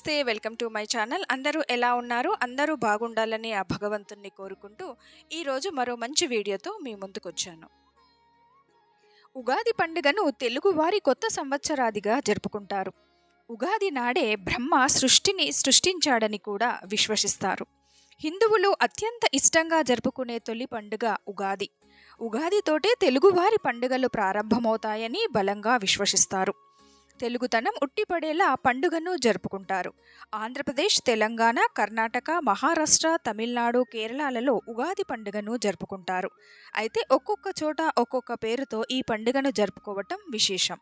నమస్తే welcome to my channel. అందరూ ఎలా ఉన్నారు? అందరూ బాగుండాలని ఆ భగవంతుణ్ణి కోరుకుంటూ ఈరోజు మరో మంచి వీడియోతో మీ ముందుకొచ్చాను. ఉగాది పండుగను తెలుగువారి కొత్త సంవత్సరాదిగా జరుపుకుంటారు. ఉగాది నాడే బ్రహ్మ సృష్టిని సృష్టించాడని కూడా విశ్వసిస్తారు. హిందువులు అత్యంత ఇష్టంగా జరుపుకునే తొలి పండుగ ఉగాది. ఉగాదితోటే తెలుగువారి పండుగలు ప్రారంభమవుతాయని బలంగా విశ్వసిస్తారు. తెలుగుతనం ఉట్టిపడేలా పండుగను జరుపుకుంటారు. ఆంధ్రప్రదేశ్ తెలంగాణ కర్ణాటక మహారాష్ట్ర తమిళనాడు కేరళలలో ఉగాది పండుగను జరుపుకుంటారు. అయితే ఒక్కొక్క చోట ఒక్కొక్క పేరుతో ఈ పండుగను జరుపుకోవటం విశేషం.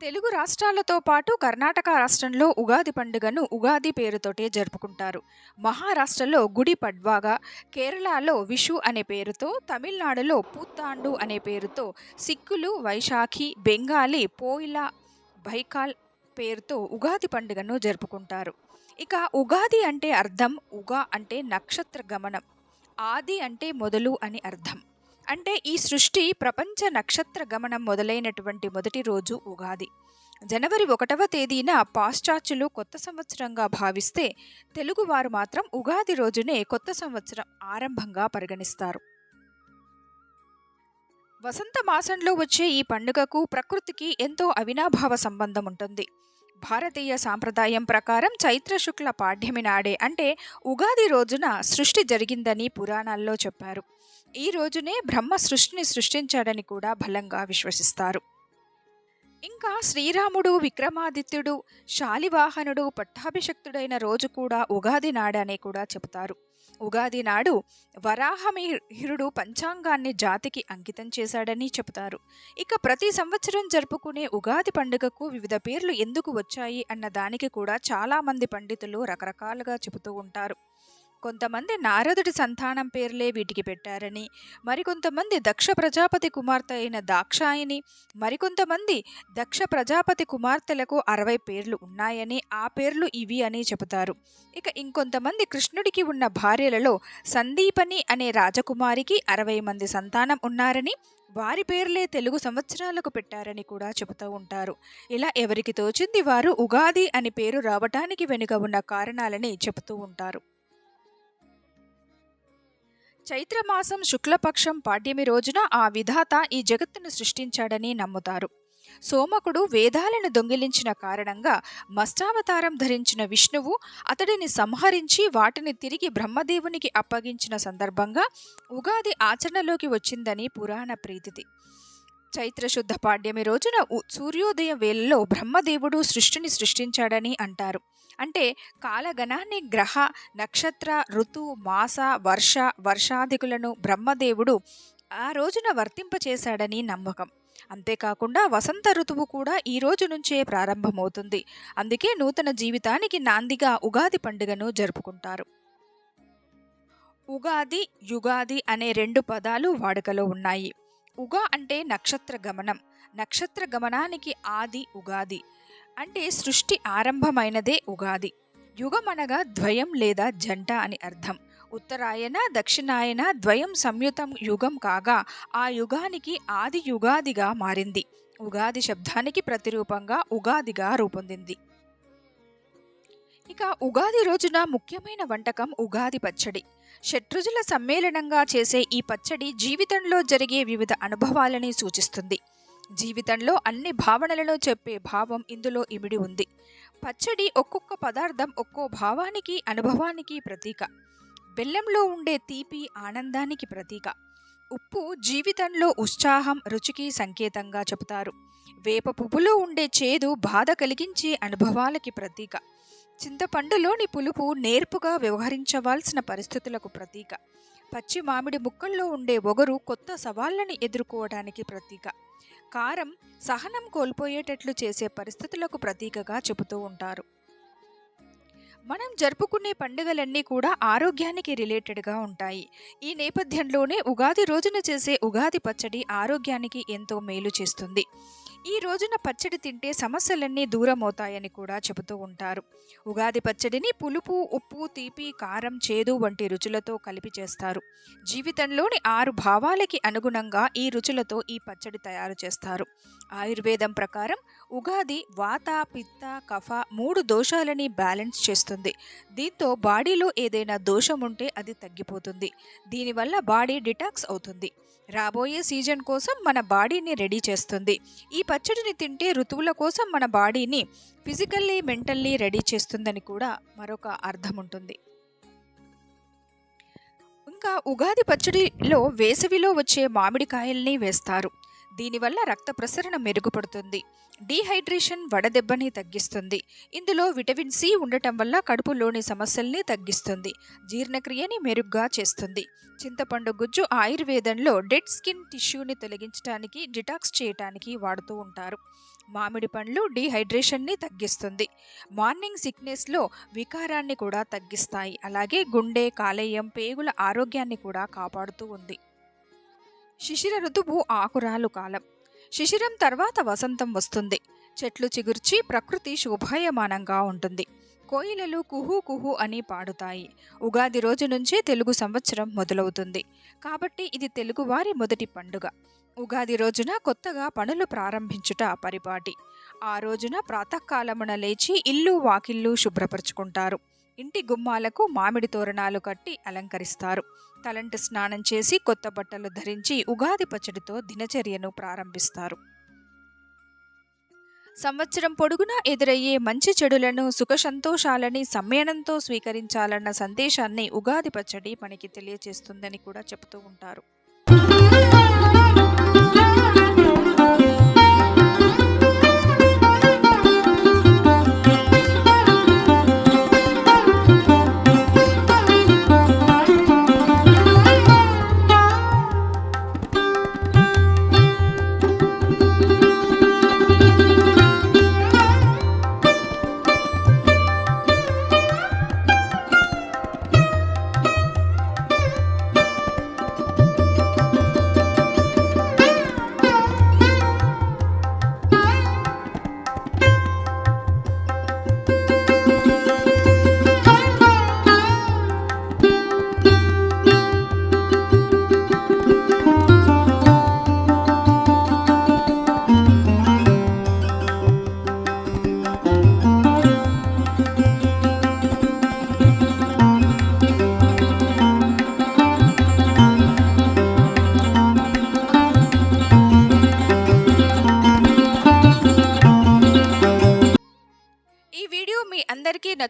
తెలుగు రాష్ట్రాలతో పాటు కర్ణాటక రాష్ట్రంలో ఉగాది పండుగను ఉగాది పేరుతోటే జరుపుకుంటారు. మహారాష్ట్రలో గుడి పడ్వాగా కేరళలో విషు అనే పేరుతో తమిళనాడులో పుత్తాండు అనే పేరుతో సిక్కులు వైశాఖి బెంగాలీ పోయిలా బైకాల్ పేరుతో ఉగాది పండుగను జరుపుకుంటారు. ఇక ఉగాది అంటే అర్థం ఉగా అంటే నక్షత్ర గమనం ఆది అంటే మొదలు అని అర్థం. అంటే ఈ సృష్టి ప్రపంచ నక్షత్ర గమనం మొదలైనటువంటి మొదటి రోజు ఉగాది. జనవరి ఒకటవ తేదీన పాశ్చాత్యులు కొత్త సంవత్సరంగా భావిస్తే తెలుగువారు మాత్రం ఉగాది రోజునే కొత్త సంవత్సరం ఆరంభంగా పరిగణిస్తారు. వసంత మాసంలో వచ్చే ఈ పండుగకు ప్రకృతికి ఎంతో అవినాభావ సంబంధం ఉంటుంది. భారతీయ సాంప్రదాయం ప్రకారం చైత్ర శుక్ల పాడ్యమి నాడే అంటే ఉగాది రోజున సృష్టి జరిగిందని పురాణాల్లో చెప్పారు. ఈ రోజునే బ్రహ్మ సృష్టిని సృష్టించాడని కూడా బలంగా విశ్వసిస్తారు. ఇంకా శ్రీరాముడు విక్రమాదిత్యుడు శాలివాహనుడు పట్టాభిషక్తుడైన రోజు కూడా ఉగాది నాడనే కూడా చెబుతారు. ఉగాది నాడు వరాహమిహిరుడు పంచాంగాన్ని జాతికి అంకితం చేశాడని చెబుతారు. ఇక ప్రతి సంవత్సరం జరుపుకునే ఉగాది పండుగకు వివిధ పేర్లు ఎందుకు వచ్చాయి అన్న దానికి కూడా చాలామంది పండితులు రకరకాలుగా చెబుతూ ఉంటారు. కొంతమంది నారదుడి సంతానం పేర్లే వీటికి పెట్టారని మరికొంతమంది దక్ష ప్రజాపతి కుమార్తె అయిన దాక్షాయిని మరికొంతమంది దక్ష ప్రజాపతి కుమార్తెలకు అరవై పేర్లు ఉన్నాయని ఆ పేర్లు ఇవి అని చెబుతారు. ఇక ఇంకొంతమంది కృష్ణుడికి ఉన్న భార్యలలో సందీపని అనే రాజకుమారికి అరవై మంది సంతానం ఉన్నారని వారి పేర్లే తెలుగు సంవత్సరాలకు పెట్టారని కూడా చెబుతూ ఉంటారు. ఇలా ఎవరికి తోచింది వారు ఉగాది అని పేరు రావటానికి వెనుక ఉన్న కారణాలని చెబుతూ ఉంటారు. చైత్రమాసం శుక్లపక్షం పాడ్యమి రోజున ఆ విధాత ఈ జగత్తును సృష్టించాడని నమ్ముతారు. సోమకుడు వేదాలను దొంగిలించిన కారణంగా మస్తావతారం ధరించిన విష్ణువు అతడిని సంహరించి వాటిని తిరిగి బ్రహ్మదేవునికి అప్పగించిన సందర్భంగా ఉగాది ఆచరణలోకి వచ్చిందని పురాణ ప్రీతిది. చైత్రశుద్ధ పాడ్యమి రోజున సూర్యోదయ వేళలో బ్రహ్మదేవుడు సృష్టిని సృష్టించాడని అంటారు. అంటే కాలగణాన్ని గ్రహ నక్షత్ర ఋతు మాస వర్ష వర్షాధికులను బ్రహ్మదేవుడు ఆ రోజున వర్తింపచేశాడని నమ్మకం. అంతేకాకుండా వసంత ఋతువు కూడా ఈ రోజు నుంచే ప్రారంభమవుతుంది. అందుకే నూతన జీవితానికి నాందిగా ఉగాది పండుగను జరుపుకుంటారు. ఉగాది యుగాది అనే రెండు పదాలు వాడుకలో ఉన్నాయి. ఉగా అంటే నక్షత్ర గమనం. నక్షత్ర గమనానికి ఆది ఉగాది. అంటే సృష్టి ఆరంభమైనదే ఉగాది. యుగం అనగా ద్వయం లేదా జంట అని అర్థం. ఉత్తరాయణ దక్షిణాయన ద్వయం సంయుతం యుగం కాగా ఆ యుగానికి ఆది యుగాదిగా మారింది. ఉగాది శబ్దానికి ప్రతిరూపంగా ఉగాదిగా రూపొందింది. ఇక ఉగాది రోజున ముఖ్యమైన వంటకం ఉగాది పచ్చడి. షట్రుజుల సమ్మేళనంగా చేసే ఈ పచ్చడి జీవితంలో జరిగే వివిధ అనుభవాలని సూచిస్తుంది. జీవితంలో అన్ని భావనలను చెప్పే భావం ఇందులో ఇమిడి ఉంది. పచ్చడి ఒక్కొక్క పదార్థం ఒక్కో భావానికి అనుభవానికి ప్రతీక. బెల్లంలో ఉండే తీపి ఆనందానికి ప్రతీక. ఉప్పు జీవితంలో ఉత్సాహం రుచికి సంకేతంగా చెబుతారు. వేప పువ్వులో ఉండే చేదు బాధ కలిగించే అనుభవాలకి ప్రతీక. చింతపండులోని పులుపు నేర్పుగా వ్యవహరించవలసిన పరిస్థితులకు ప్రతీక. పచ్చి మామిడి ముక్కల్లో ఉండే ఒగరు కొత్త సవాళ్ళని ఎదుర్కోవడానికి ప్రతీక. కారం సహనం కోల్పోయేటట్లు చేసే పరిస్థితులకు ప్రతీకగా చెబుతూ ఉంటారు. మనం జరుపుకునే పండుగలన్నీ కూడా ఆరోగ్యానికి రిలేటెడ్గా ఉంటాయి. ఈ నేపథ్యంలోనే ఉగాది రోజున చేసే ఉగాది పచ్చడి ఆరోగ్యానికి ఎంతో మేలు చేస్తుంది. ఈ రోజున పచ్చడి తింటే సమస్యలన్నీ దూరం అవుతాయని కూడా చెబుతూ ఉంటారు. ఉగాది పచ్చడిని పులుపు ఉప్పు తీపి కారం చేదు వంటి రుచులతో కలిపి చేస్తారు. జీవితంలోని ఆరు భావాలకి అనుగుణంగా ఈ రుచులతో ఈ పచ్చడి తయారు చేస్తారు. ఆయుర్వేదం ప్రకారం ఉగాది వాత పిత్త కఫ మూడు దోషాలని బ్యాలెన్స్ చేస్తుంది. దీంతో బాడీలో ఏదైనా దోషం ఉంటే అది తగ్గిపోతుంది. దీనివల్ల బాడీ డిటాక్స్ అవుతుంది. రాబోయే సీజన్ కోసం మన బాడీని రెడీ చేస్తుంది. ఈ పచ్చడిని తింటే ఋతువుల కోసం మన బాడీని ఫిజికల్లీ మెంటల్లీ రెడీ చేస్తుందని కూడా మరొక అర్థం ఉంటుంది. ఇంకా ఉగాది పచ్చడిలో వేసవిలో వచ్చే మామిడికాయల్ని వేస్తారు. దీనివల్ల రక్త ప్రసరణ మెరుగుపడుతుంది. డీహైడ్రేషన్ వడదెబ్బని తగ్గిస్తుంది. ఇందులో విటమిన్ సి ఉండటం వల్ల కడుపులోని సమస్యల్ని తగ్గిస్తుంది. జీర్ణక్రియని మెరుగ్గా చేస్తుంది. చింతపండు గుజ్జు ఆయుర్వేదంలో డెడ్ స్కిన్ టిష్యూని తొలగించడానికి డిటాక్స్ చేయటానికి వాడుతూ ఉంటారు. మామిడి పండ్లు డీహైడ్రేషన్ని తగ్గిస్తుంది. మార్నింగ్ సిక్నెస్లో వికారాన్ని కూడా తగ్గిస్తాయి. అలాగే గుండె కాలేయం పేగుల ఆరోగ్యాన్ని కూడా కాపాడుతూ ఉంది. శిశిర ఋతువు ఆకురాలు కాలం. శిశిరం తర్వాత వసంతం వస్తుంది. చెట్లు చిగుర్చి ప్రకృతి శోభాయమానంగా ఉంటుంది. కోయిలలు కుహు కుహు అని పాడుతాయి. ఉగాది రోజు నుంచే తెలుగు సంవత్సరం మొదలవుతుంది. కాబట్టి ఇది తెలుగువారి మొదటి పండుగ. ఉగాది రోజున కొత్తగా పనులు ప్రారంభించుట పరిపాటి. ఆ రోజున ప్రాతకాలమున లేచి ఇల్లు వాకిళ్ళు శుభ్రపరుచుకుంటారు. ఇంటి గుమ్మాలకు మామిడి తోరణాలు కట్టి అలంకరిస్తారు. తలంటి స్నానం చేసి కొత్త బట్టలు ధరించి ఉగాది పచ్చడితో దినచర్యను ప్రారంభిస్తారు. సంవత్సరం పొడుగునా ఎదురయ్యే మంచి చెడులను సుఖ సంతోషాలని సమ్మేళనంతో స్వీకరించాలన్న సందేశాన్ని ఉగాది పచ్చడి మనకి తెలియజేస్తుందని కూడా చెబుతూ ఉంటారు.